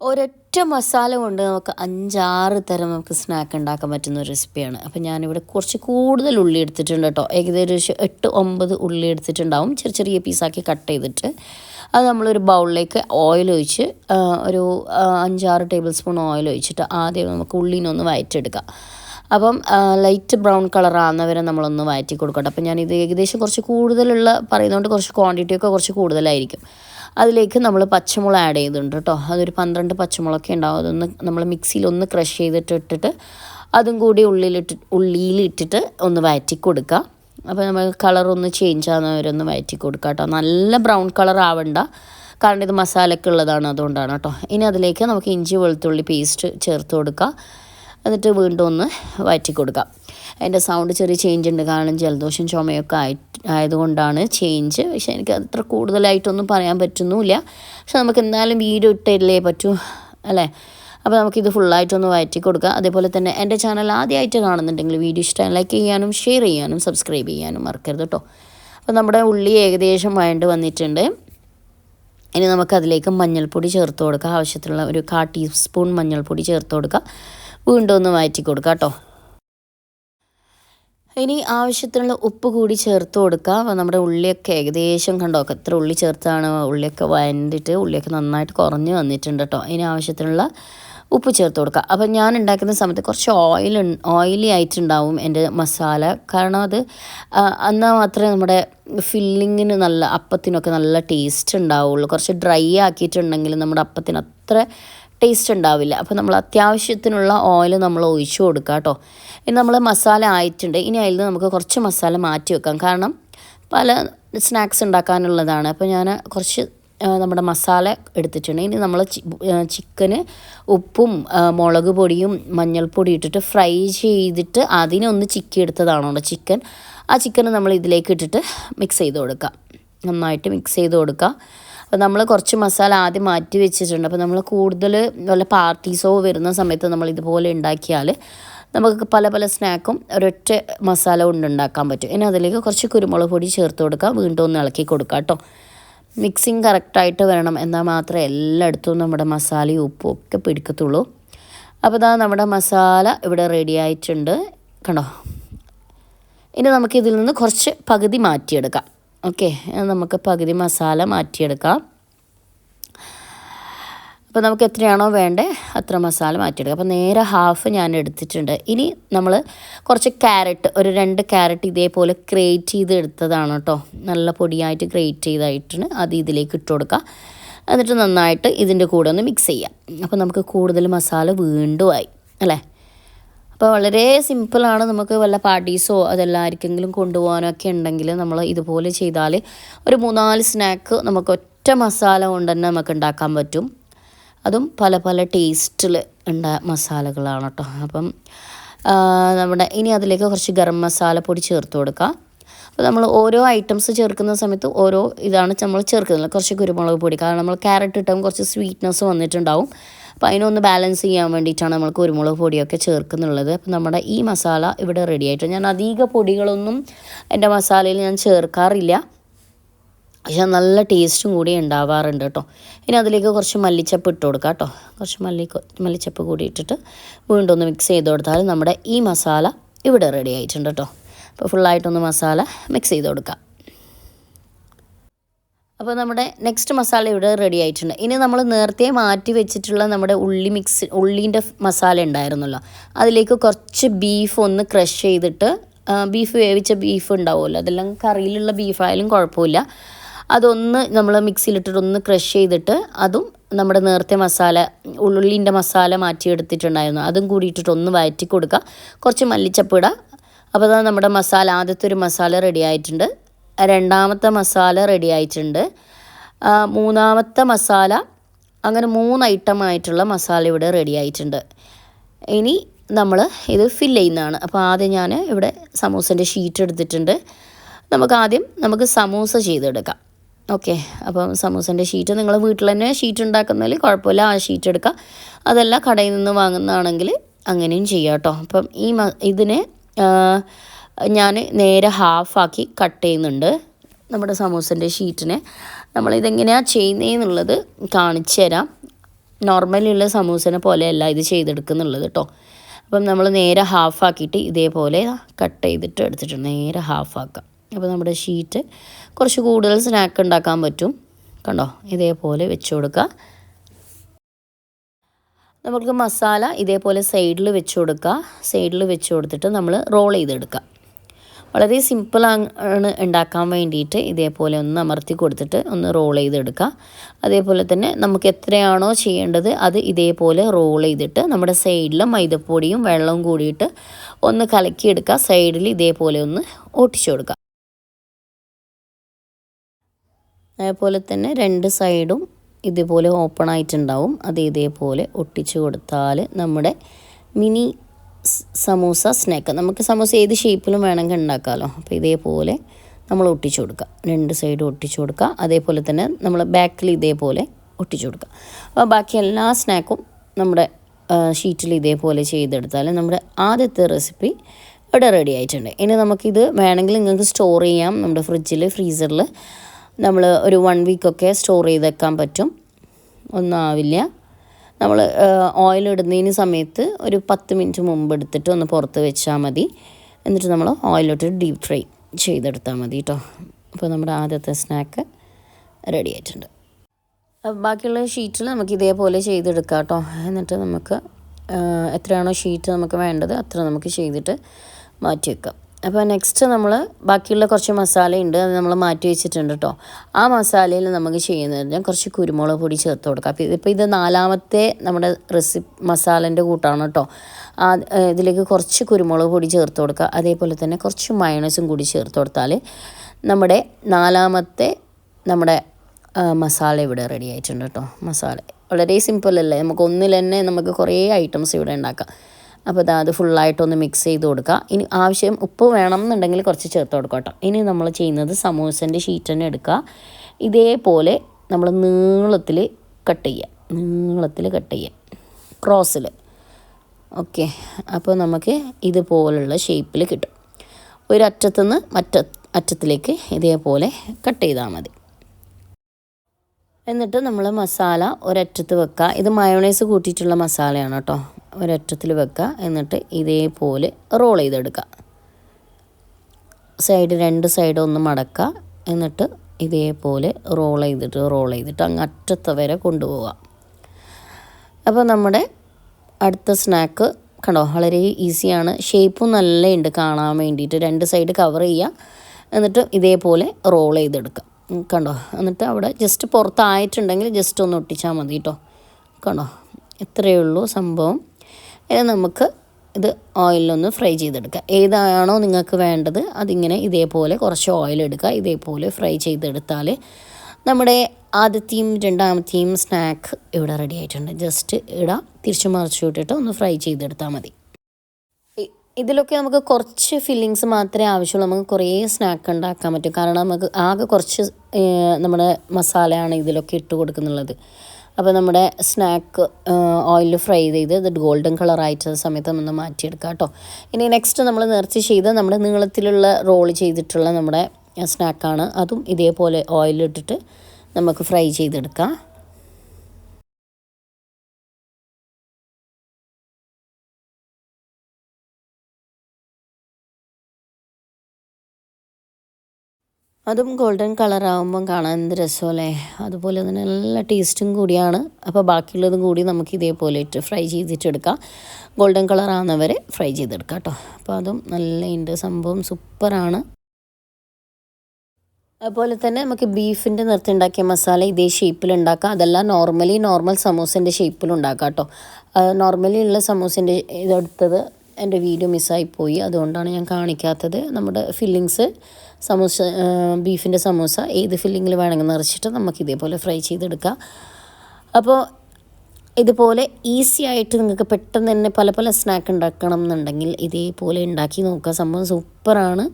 ഒരൊറ്റ മസാല കൊണ്ട് നമുക്ക് അഞ്ചാറ് തരം നമുക്ക് സ്നാക്ക് ഉണ്ടാക്കാൻ പറ്റുന്ന ഒരു റെസിപ്പിയാണ് അപ്പോൾ ഞാനിവിടെ കുറച്ച് കൂടുതൽ ഉള്ളി എടുത്തിട്ടുണ്ട് കേട്ടോ. ഏകദേശം എട്ട് ഒമ്പത് ഉള്ളി എടുത്തിട്ടുണ്ടാവും. ചെറിയ ചെറിയ പീസാക്കി കട്ട് ചെയ്തിട്ട് അത് നമ്മളൊരു ബൗളിലേക്ക് ഓയിൽ ഒഴിച്ച് ഒരു അഞ്ചാറ് ടേബിൾ സ്പൂൺ ഓയിൽ ഒഴിച്ചിട്ട് ആദ്യം നമുക്ക് ഉള്ളിനൊന്ന് വയറ്റെടുക്കാം അപ്പം ലൈറ്റ് ബ്രൗൺ കളർ ആകുന്നവരെ നമ്മളൊന്ന് വഴറ്റി കൊടുക്കട്ടെ. അപ്പം ഞാനിത് ഏകദേശം കുറച്ച് കൂടുതലുള്ള പറയുന്നതുകൊണ്ട് കുറച്ച് ക്വാണ്ടിറ്റി ഒക്കെ കുറച്ച് കൂടുതലായിരിക്കും. അതിലേക്ക് നമ്മൾ പച്ചമുളക് ആഡ് ചെയ്തിട്ടുണ്ട് കേട്ടോ അതൊരു പന്ത്രണ്ട് പച്ചമുളകൊക്കെ ഉണ്ടാവും. അതൊന്ന് നമ്മൾ മിക്സിയിൽ ഒന്ന് ക്രഷ് ചെയ്തിട്ട് ഇട്ടിട്ട് അതും കൂടി ഉള്ളിലിട്ട് ഉള്ളിയിൽ ഇട്ടിട്ട് ഒന്ന് വഴറ്റി കൊടുക്കുക അപ്പോൾ നമ്മൾ കളർ ഒന്ന് ചേഞ്ച് ആകുന്നവരൊന്ന് വഴറ്റി കൊടുക്കുക കേട്ടോ നല്ല ബ്രൗൺ കളർ ആവണ്ട. കാരണം ഇത് മസാലയ്ക്കുള്ളതാണ് അതുകൊണ്ടാണ് കേട്ടോ ഇനി അതിലേക്ക് നമുക്ക് ഇഞ്ചി വെളുത്തുള്ളി പേസ്റ്റ് ചേർത്ത് കൊടുക്കുക എന്നിട്ട് വീണ്ടും ഒന്ന് വയറ്റി കൊടുക്കാം. അതിന്റെ സൗണ്ട് ചെറിയ ചേഞ്ച് ഉണ്ട്. കാരണം ജലദോഷം ചുമയൊക്കെ ആയി ആയതുകൊണ്ടാണ് ചേഞ്ച് പക്ഷേ എനിക്ക് അത്ര കൂടുതലായിട്ടൊന്നും പറയാൻ പറ്റുന്നുമില്ല. പക്ഷെ നമുക്ക് എന്തായാലും വീഡിയോ ഇട്ടല്ലേ പറ്റൂ അല്ലേ? അപ്പോൾ നമുക്കിത് ഫുള്ളായിട്ടൊന്ന് വയറ്റി കൊടുക്കുക അതേപോലെ തന്നെ എന്റെ ചാനൽ ആദ്യമായിട്ട് കാണുന്നുണ്ടെങ്കിൽ വീഡിയോ ഇഷ്ടം ലൈക്ക് ചെയ്യാനും ഷെയർ ചെയ്യാനും സബ്സ്ക്രൈബ് ചെയ്യാനും മറക്കരുത് കേട്ടോ അപ്പോൾ നമ്മുടെ ഉള്ളി ഏകദേശം വഴണ്ട് വന്നിട്ടുണ്ട്. ഇനി നമുക്കതിലേക്ക് മഞ്ഞൾപ്പൊടി ചേർത്ത് കൊടുക്കുക ആവശ്യത്തിലുള്ള ഒരു കാ ടീസ്പൂൺ മഞ്ഞൾപ്പൊടി ചേർത്ത് കൊടുക്കുക വീണ്ടും ഒന്ന് വഴറ്റി കൊടുക്കുക കേട്ടോ. ഇനി ആവശ്യത്തിനുള്ള ഉപ്പ് കൂടി ചേർത്ത് കൊടുക്കുക അപ്പോൾ നമ്മുടെ ഉള്ളിയൊക്കെ ഏകദേശം കണ്ടോ എത്ര ഉള്ളി ചേർത്താണ് ഉള്ളിയൊക്കെ വരണ്ടിട്ട് ഉള്ളിയൊക്കെ നന്നായിട്ട് കുറഞ്ഞ് വന്നിട്ടുണ്ട് കേട്ടോ. ഇനി ആവശ്യത്തിനുള്ള ഉപ്പ് ചേർത്ത് കൊടുക്കുക അപ്പോൾ ഞാൻ ഉണ്ടാക്കുന്ന സമയത്ത് കുറച്ച് ഓയിൽ ഓയിലി ആയിട്ടുണ്ടാവും എന്റെ മസാല. കാരണം അത് എന്നാൽ മാത്രമേ നമ്മുടെ ഫില്ലിങ്ങിന് നല്ല അപ്പത്തിനൊക്കെ നല്ല ടേസ്റ്റ് ഉണ്ടാവുള്ളൂ. കുറച്ച് ഡ്രൈ ആക്കിയിട്ടുണ്ടെങ്കിൽ നമ്മുടെ അപ്പത്തിന് അത്ര ടേസ്റ്റ് ഉണ്ടാവില്ല. അപ്പോൾ നമ്മൾ അത്യാവശ്യത്തിനുള്ള ഓയിൽ നമ്മൾ ഒഴിച്ചു കൊടുക്കുക കേട്ടോ ഇനി നമ്മൾ മസാല ആയിട്ടുണ്ട്. ഇനി അതിൽ നമുക്ക് കുറച്ച് മസാല മാറ്റി വെക്കാം. കാരണം പല സ്നാക്സ് ഉണ്ടാക്കാനുള്ളതാണ്. അപ്പോൾ ഞാൻ കുറച്ച് നമ്മുടെ മസാല എടുത്തിട്ടുണ്ട്. ഇനി നമ്മൾ ചിക്കന് ഉപ്പും മുളക് പൊടിയും മഞ്ഞൾപ്പൊടി ഇട്ടിട്ട് ഫ്രൈ ചെയ്തിട്ട് അതിനെ ഒന്ന് ചിക്കി എടുത്തതാണോ ചിക്കൻ ആ ചിക്കൻ നമ്മൾ ഇതിലേക്ക് ഇട്ടിട്ട് മിക്സ് ചെയ്ത് കൊടുക്കുക നന്നായിട്ട് മിക്സ് ചെയ്ത് കൊടുക്കുക അപ്പോൾ നമ്മൾ കുറച്ച് മസാല ആദ്യം മാറ്റി വെച്ചിട്ടുണ്ട്. അപ്പോൾ നമ്മൾ കൂടുതൽ വല്ല പാർട്ടീസോ വരുന്ന സമയത്ത് നമ്മൾ ഇതുപോലെ ഉണ്ടാക്കിയാൽ നമുക്ക് പല പല സ്നാക്കും ഒരൊറ്റ മസാല കൊണ്ട് ഉണ്ടാക്കാൻ പറ്റും. ഇനി അതിലേക്ക് കുറച്ച് കുരുമുളക് പൊടി ചേർത്ത് കൊടുക്കുക വീണ്ടും ഒന്ന് ഇളക്കി കൊടുക്കുക കേട്ടോ. മിക്സിങ് കറക്റ്റായിട്ട് വരണം എന്നാൽ മാത്രമേ എല്ലായിടത്തും നമ്മുടെ മസാലയും ഉപ്പും ഒക്കെ പിടിക്കത്തുള്ളൂ. അപ്പോൾ ഇതാ നമ്മുടെ മസാല ഇവിടെ റെഡി ആയിട്ടുണ്ട്. കണ്ടോ? ഇനി നമുക്കിതിൽ നിന്ന് കുറച്ച് പകുതി മാറ്റിയെടുക്കാം. ഓക്കെ നമുക്ക് പകുതി മസാല മാറ്റിയെടുക്കാം. അപ്പോൾ നമുക്ക് എത്രയാണോ വേണ്ടേ അത്ര മസാല മാറ്റിയെടുക്കാം. അപ്പോൾ നേരെ ഹാഫ് ഞാൻ എടുത്തിട്ടുണ്ട്. ഇനി നമ്മൾ കുറച്ച് ക്യാരറ്റ് ഒരു രണ്ട് ക്യാരറ്റ് ഇതേപോലെ ഗ്രേറ്റ് ചെയ്ത് എടുത്തതാണ് കേട്ടോ നല്ല പൊടിയായിട്ട് ഗ്രേറ്റ് ചെയ്തായിട്ടാണ് അത് ഇതിലേക്ക് ഇട്ട് കൊടുക്കുക എന്നിട്ട് നന്നായിട്ട് ഇതിന്റെ കൂടെ ഒന്ന് മിക്സ് ചെയ്യാം. അപ്പോൾ നമുക്ക് കൂടുതൽ മസാല വീണ്ടും ആയി. അല്ലേ? അപ്പോൾ വളരെ സിമ്പിളാണ് നമുക്ക് വല്ല പാർട്ടീസോ അതെല്ലാവർക്കെങ്കിലും കൊണ്ടുപോകാനൊക്കെ ഉണ്ടെങ്കിൽ നമ്മൾ ഇതുപോലെ ചെയ്താൽ ഒരു മൂന്നാൽ സ്നാക്ക് നമുക്ക് ഒറ്റ മസാല കൊണ്ട് തന്നെ നമുക്ക് ഉണ്ടാക്കാൻ പറ്റും. അതും പല പല ടേസ്റ്റിൽ ഉണ്ട മസാലകളാണ് കേട്ടോ അപ്പം നമ്മുടെ ഇനി അതിലേക്ക് കുറച്ച് ഗരം മസാല പൊടി ചേർത്ത് കൊടുക്കുക അപ്പോൾ നമ്മൾ ഓരോ ഐറ്റംസ് ചേർക്കുന്ന സമയത്ത് ഓരോ ഇതാണ് നമ്മൾ ചേർക്കുന്നത്. കുറച്ച് കുരുമുളക് പൊടി. കാരണം നമ്മൾ ക്യാരറ്റ് ഇട്ടാൽ കുറച്ച് സ്വീറ്റ്നെസ് വന്നിട്ടുണ്ടാവും. അപ്പോൾ അതിനൊന്ന് ബാലൻസ് ചെയ്യാൻ വേണ്ടിയിട്ടാണ് നമ്മൾ കുരുമുളക് പൊടിയൊക്കെ ചേർക്കുന്നുള്ളത്. അപ്പോൾ നമ്മുടെ ഈ മസാല ഇവിടെ റെഡി ആയിട്ട് ഞാൻ അധിക പൊടികളൊന്നും എന്റെ മസാലയിൽ ഞാൻ ചേർക്കാറില്ല. പക്ഷെ നല്ല ടേസ്റ്റും കൂടി ഉണ്ടാവാറുണ്ട് കേട്ടോ. ഇനി അതിലേക്ക് കുറച്ച് മല്ലിച്ചപ്പ് ഇട്ട് കൊടുക്കാം കേട്ടോ. കുറച്ച് മല്ലി മല്ലിച്ചപ്പ് കൂടി ഇട്ടിട്ട് വീണ്ടും ഒന്ന് മിക്സ് ചെയ്ത് കൊടുത്താൽ നമ്മുടെ ഈ മസാല ഇവിടെ റെഡി ആയിട്ടുണ്ട് കേട്ടോ. അപ്പോൾ ഫുള്ളായിട്ടൊന്ന് മസാല മിക്സ് ചെയ്ത് കൊടുക്കാം. അപ്പോൾ നമ്മുടെ നെക്സ്റ്റ് മസാല ഇവിടെ റെഡി ആയിട്ടുണ്ട്. ഇനി നമ്മൾ നേരത്തെ മാറ്റി വെച്ചിട്ടുള്ള നമ്മുടെ ഉള്ളി മിക്സ് ഉള്ളീന്റെ മസാല ഉണ്ടായിരുന്നല്ലോ. അതിലേക്ക് കുറച്ച് ബീഫ് ഒന്ന് ക്രഷ് ചെയ്തിട്ട് ബീഫ് വേവിച്ച ബീഫ് ഉണ്ടാവുമല്ലോ. അതെല്ലാം കറിയിലുള്ള ബീഫായാലും കുഴപ്പമില്ല. അതൊന്ന് നമ്മൾ മിക്സിയിലിട്ടിട്ട് ഒന്ന് ക്രഷ് ചെയ്തിട്ട് അതും നമ്മുടെ നേരത്തെ മസാല ഉള്ളിന്റെ മസാല മാറ്റിയെടുത്തിട്ടുണ്ടായിരുന്നു. അതും കൂടി ഇട്ടിട്ട് ഒന്ന് വഴറ്റി കൊടുക്കുക. കുറച്ച് മല്ലിച്ചപ്പ് ഇടുക അപ്പോൾ അതാണ് നമ്മുടെ മസാല ആദ്യത്തെ ഒരു മസാല റെഡി ആയിട്ടുണ്ട്. രണ്ടാമത്തെ മസാല റെഡി ആയിട്ടുണ്ട്. മൂന്നാമത്തെ മസാല. അങ്ങനെ മൂന്ന് ഐറ്റം ആയിട്ടുള്ള മസാല ഇവിടെ റെഡി ആയിട്ടുണ്ട്. ഇനി നമ്മൾ ഇത് ഫില്ല് ചെയ്യുന്നതാണ്. അപ്പോൾ ആദ്യം ഞാൻ ഇവിടെ സമൂസന്റെ ഷീറ്റ് എടുത്തിട്ടുണ്ട്. നമുക്ക് ആദ്യം നമുക്ക് സമൂസ ചെയ്തെടുക്കാം. ഓക്കെ അപ്പം സമൂസന്റെ ഷീറ്റ് നിങ്ങൾ വീട്ടിൽ തന്നെ ഷീറ്റ് ഉണ്ടാക്കുന്നതിൽ കുഴപ്പമില്ല. ആ ഷീറ്റ് എടുക്കുക അതല്ല കടയിൽ നിന്ന് വാങ്ങുന്നതാണെങ്കിൽ അങ്ങനെയും ചെയ്യാം കേട്ടോ അപ്പം ഈ ഇതിനെ ഞാൻ നേരെ ഹാഫാക്കി കട്ട് ചെയ്യുന്നുണ്ട്. നമ്മുടെ സമൂസന്റെ ഷീറ്റിനെ. നമ്മളിതെങ്ങനെയാണ് ചെയ്യുന്നതെന്നുള്ളത് കാണിച്ചു തരാം നോർമലുള്ള സമൂസനെ പോലെയല്ല ഇത് ചെയ്തെടുക്കുന്നുള്ളത് കേട്ടോ അപ്പം നമ്മൾ നേരെ ഹാഫാക്കിയിട്ട് ഇതേപോലെ കട്ട് ചെയ്തിട്ട് എടുത്തിട്ടുണ്ട് നേരെ ഹാഫാക്കാം. അപ്പോൾ നമ്മുടെ ഷീറ്റ് കുറച്ച് കൂടുതൽ സ്നാക്ക് ഉണ്ടാക്കാൻ പറ്റും. കണ്ടോ? ഇതേപോലെ വെച്ച് കൊടുക്കുക. നമുക്ക് മസാല ഇതേപോലെ സൈഡിൽ വെച്ച് കൊടുക്കുക. സൈഡിൽ വെച്ച് കൊടുത്തിട്ട് നമ്മൾ റോൾ ചെയ്തെടുക്കുക. വളരെ സിമ്പിളാണ് ഉണ്ടാക്കാൻ വേണ്ടിയിട്ട് ഇതേപോലെ ഒന്ന് അമർത്തി കൊടുത്തിട്ട് ഒന്ന് റോൾ ചെയ്തെടുക്കുക. അതേപോലെ തന്നെ നമുക്ക് എത്രയാണോ ചെയ്യേണ്ടത് അത് ഇതേപോലെ റോൾ ചെയ്തിട്ട് നമ്മുടെ സൈഡിൽ മൈദപ്പൊടിയും വെള്ളവും കൂടിയിട്ട് ഒന്ന് കലക്കിയെടുക്കുക. സൈഡിൽ ഇതേപോലെ ഒന്ന് ഒട്ടിച്ചു കൊടുക്കുക. അതേപോലെ തന്നെ രണ്ട് സൈഡും ഇതേപോലെ ഓപ്പൺ ആയിട്ടുണ്ടാവും. അത് ഇതേപോലെ ഒട്ടിച്ചു കൊടുത്താൽ നമ്മുടെ മിനി സമൂസ സ്നാക്ക് നമുക്ക് സമൂസ ഏത് ഷേപ്പിലും വേണമെങ്കിൽ ഉണ്ടാക്കാമല്ലോ അപ്പോൾ ഇതേപോലെ നമ്മൾ ഒട്ടിച്ചു കൊടുക്കുക. രണ്ട് സൈഡും ഒട്ടിച്ചു കൊടുക്കുക. അതേപോലെ തന്നെ നമ്മൾ ബാക്കിൽ ഇതേപോലെ ഒട്ടിച്ചു കൊടുക്കുക. അപ്പോൾ ബാക്കി എല്ലാ സ്നാക്കും നമ്മുടെ ഷീറ്റിൽ ഇതേപോലെ ചെയ്തെടുത്താൽ നമ്മുടെ ആദ്യത്തെ റെസിപ്പി ഇവിടെ റെഡി ആയിട്ടുണ്ട്. ഇനി നമുക്കിത് വേണമെങ്കിൽ നിങ്ങൾക്ക് സ്റ്റോർ ചെയ്യാം. നമ്മുടെ ഫ്രിഡ്ജിൽ ഫ്രീസറിൽ നമ്മൾ ഒരു വൺ വീക്കൊക്കെ സ്റ്റോർ ചെയ്ത് വെക്കാൻ പറ്റും. ഒന്നും ആവില്ല. നമ്മൾ ഓയിൽ ഇടുന്നതിന് സമയത്ത് ഒരു പത്ത് മിനിറ്റ് മുമ്പ് എടുത്തിട്ട് ഒന്ന് പുറത്ത് വെച്ചാൽ മതി. എന്നിട്ട് നമ്മൾ ഓയിലോട്ട് ഡീപ് ഫ്രൈ ചെയ്തെടുത്താൽ മതി കേട്ടോ അപ്പോൾ നമ്മുടെ ആദ്യത്തെ സ്നാക്ക് റെഡി ആയിട്ടുണ്ട്. ബാക്കിയുള്ള ഷീറ്റിൽ നമുക്ക് ഇതേപോലെ ചെയ്തെടുക്കാം കേട്ടോ എന്നിട്ട് നമുക്ക് എത്രയാണോ ഷീറ്റ് നമുക്ക് വേണ്ടത് അത്ര നമുക്ക് ചെയ്തിട്ട് മാറ്റി വെക്കാം. അപ്പോൾ നെക്സ്റ്റ് നമ്മൾ ബാക്കിയുള്ള കുറച്ച് മസാലയുണ്ട് അത് നമ്മൾ മാറ്റി വെച്ചിട്ടുണ്ട് കേട്ടോ ആ മസാലയിൽ നമുക്ക് ചെയ്യുന്നത് കുറച്ച് കുരുമുളക് പൊടി ചേർത്ത് കൊടുക്കാം. അപ്പോൾ ഇതിപ്പോൾ ഇത് നാലാമത്തെ നമ്മുടെ റെസിപ്പി മസാലന്റെ കൂട്ടാണ് കേട്ടോ ഇതിലേക്ക് കുറച്ച് കുരുമുളക് പൊടി ചേർത്ത് കൊടുക്കുക. അതേപോലെ തന്നെ കുറച്ച് മയണസും കൂടി ചേർത്ത് കൊടുത്താൽ നമ്മുടെ നാലാമത്തെ നമ്മുടെ മസാല ഇവിടെ റെഡി ആയിട്ടുണ്ട് കേട്ടോ മസാല. വളരെ സിമ്പിൾ അല്ലേ? നമുക്ക് ഒന്നിൽ തന്നെ നമുക്ക് കുറേ ഐറ്റംസ് ഇവിടെ ഉണ്ടാക്കാം. അപ്പോൾ ഇതാ അത് ഫുള്ളായിട്ടൊന്ന് മിക്സ് ചെയ്ത് കൊടുക്കുക. ഇനി ആവശ്യം ഉപ്പ് വേണം എന്നുണ്ടെങ്കിൽ കുറച്ച് ചേർത്ത് കൊടുക്കുക കേട്ടോ. ഇനി നമ്മൾ ചെയ്യുന്നത് സമൂസന്റെ ഷീറ്റ് തന്നെ എടുക്കുക. ഇതേപോലെ നമ്മൾ നീളത്തിൽ കട്ട് ചെയ്യുക. നീളത്തിൽ കട്ട് ചെയ്യുക. ക്രോസിൽ ഓക്കെ അപ്പോൾ നമുക്ക് ഇതുപോലുള്ള ഷേപ്പിൽ കിട്ടും. ഒരറ്റത്തുനിന്ന് മറ്റ അറ്റത്തിലേക്ക് ഇതേപോലെ കട്ട് ചെയ്താൽ മതി. എന്നിട്ട് നമ്മൾ മസാല ഒരറ്റത്ത് വെക്കുക. ഇത് മയോണൈസ് കൂട്ടിയിട്ടുള്ള മസാലയാണ് കേട്ടോ. ഒരറ്റത്തിൽ വെക്കുക. എന്നിട്ട് ഇതേപോലെ റോൾ ചെയ്തെടുക്കുക. സൈഡ് രണ്ട് സൈഡ് ഒന്ന് മടക്കുക. എന്നിട്ട് ഇതേപോലെ റോൾ ചെയ്തിട്ട് റോൾ ചെയ്തിട്ട് അങ്ങ് അറ്റത്ത് വരെ കൊണ്ടുപോവുക. അപ്പോൾ നമ്മുടെ അടുത്ത സ്നാക്ക് കണ്ടോ? വളരെ ഈസിയാണ്. ഷേപ്പും നല്ല ഉണ്ട് കാണാൻ വേണ്ടിയിട്ട്. രണ്ട് സൈഡ് കവർ ചെയ്യുക. എന്നിട്ട് ഇതേപോലെ റോൾ ചെയ്തെടുക്കുക. കണ്ടോ? എന്നിട്ട് അവിടെ ജസ്റ്റ് പുറത്തായിട്ടുണ്ടെങ്കിൽ ജസ്റ്റ് ഒന്ന് ഒട്ടിച്ചാൽ മതി കേട്ടോ. കണ്ടോ? ഇത്രയേ ഉള്ളൂ സംഭവം. ഇനി നമുക്ക് ഇത് ഓയിലൊന്ന് ഫ്രൈ ചെയ്തെടുക്കുക ഏതാണോ നിങ്ങൾക്ക് വേണ്ടത് അതിങ്ങനെ ഇതേപോലെ കുറച്ച് ഓയിൽ എടുക്കുക. ഇതേപോലെ ഫ്രൈ ചെയ്തെടുത്താൽ നമ്മുടെ ആദ്യത്തെയും രണ്ടാമത്തെയും സ്നാക്ക് ഇവിടെ റെഡി ആയിട്ടുണ്ട്. ജസ്റ്റ് ഇടാം തിരിച്ചു മറിച്ചു വിട്ടിട്ട് ഒന്ന് ഫ്രൈ ചെയ്തെടുത്താൽ മതി. ഇതിലൊക്കെ നമുക്ക് കുറച്ച് ഫില്ലിങ്സ് മാത്രമേ ആവശ്യമുള്ളൂ. നമുക്ക് കുറേ സ്നാക്ക് ഉണ്ടാക്കാൻ പറ്റും. കാരണം നമുക്ക് ആകെ കുറച്ച് നമ്മുടെ മസാലയാണ് ഇതിലൊക്കെ ഇട്ട് കൊടുക്കുന്നുള്ളത്. അപ്പോൾ നമ്മുടെ സ്നാക്ക് ഓയിൽ ഫ്രൈ ചെയ്ത് ഇത് ഗോൾഡൻ കളർ ആയിട്ടുള്ള സമയത്ത് നമ്മൾ മാറ്റിയെടുക്കാം കേട്ടോ. ഇനി നെക്സ്റ്റ് നമ്മൾ നേർച്ച ചെയ്ത് നമ്മുടെ നീളത്തിലുള്ള റോൾ ചെയ്തിട്ടുള്ള നമ്മുടെ സ്നാക്കാണ് അതും ഇതേപോലെ ഓയിലിട്ടിട്ട് നമുക്ക് ഫ്രൈ ചെയ്തെടുക്കാം. അതും ഗോൾഡൻ കളർ കളറാകുമ്പം കാണാൻ എന്ത് രസമല്ലേ? അതുപോലെ തന്നെ നല്ല ടേസ്റ്റും കൂടിയാണ്. അപ്പോൾ ബാക്കിയുള്ളതും കൂടി നമുക്ക് ഇതേപോലെ ഇട്ട് ഫ്രൈ ചെയ്തിട്ടെടുക്കാം ഗോൾഡൻ കളർ കളറാകുന്നവരെ ഫ്രൈ ചെയ്തെടുക്കാം കേട്ടോ. അപ്പോൾ അതും നല്ല ഉണ്ട്. സംഭവം സൂപ്പറാണ്. അതുപോലെ തന്നെ നമുക്ക് ബീഫിന്റെ നിർത്തുണ്ടാക്കിയ മസാല ഇതേ ഷേപ്പിൽ ഉണ്ടാക്കാം. അതല്ല നോർമലി നോർമൽ സമൂസിന്റെ ഷേപ്പിൽ ഉണ്ടാക്കാം കേട്ടോ. നോർമലി ഉള്ള സമൂസിന്റെ ഇതെടുത്തത് എന്റെ വീഡിയോ മിസ്സായിപ്പോയി. അതുകൊണ്ടാണ് ഞാൻ കാണിക്കാത്തത്. നമ്മുടെ ഫില്ലിങ്സ് സമൂസ ബീഫിന്റെ സമൂസ ഏത് ഫില്ലിങ്ങിൽ വേണമെങ്കിൽ നിറച്ചിട്ട് നമുക്ക് ഇതേപോലെ ഫ്രൈ ചെയ്തെടുക്കാം. അപ്പോൾ ഇതുപോലെ ഈസി ആയിട്ട് നിങ്ങൾക്ക് പെട്ടെന്ന് തന്നെ പല പല സ്നാക്ക് ഉണ്ടാക്കണം എന്നുണ്ടെങ്കിൽ ഇതേപോലെ ഉണ്ടാക്കി നോക്കുക. സംഭവം സൂപ്പറാണ്.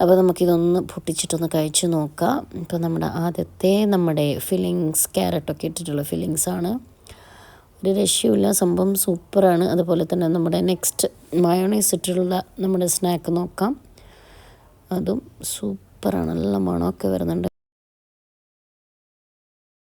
അപ്പോൾ നമുക്കിതൊന്ന് പൊട്ടിച്ചിട്ടൊന്ന് കഴിച്ചു നോക്കാം. ഇപ്പോൾ നമ്മുടെ ആദ്യത്തെ നമ്മുടെ ഫില്ലിങ്സ് ക്യാരറ്റൊക്കെ ഇട്ടിട്ടുള്ള ഫില്ലിങ്സാണ് ഒരു രക്ഷയുമില്ല. സംഭവം സൂപ്പറാണ്. അതുപോലെ തന്നെ നമ്മുടെ നെക്സ്റ്റ് മയോണൈസ് ഇട്ടിട്ടുള്ള നമ്മുടെ സ്നാക്ക് നോക്കാം. അതും സൂപ്പറാണ്. നല്ല മണമൊക്കെ വരുന്നുണ്ട്.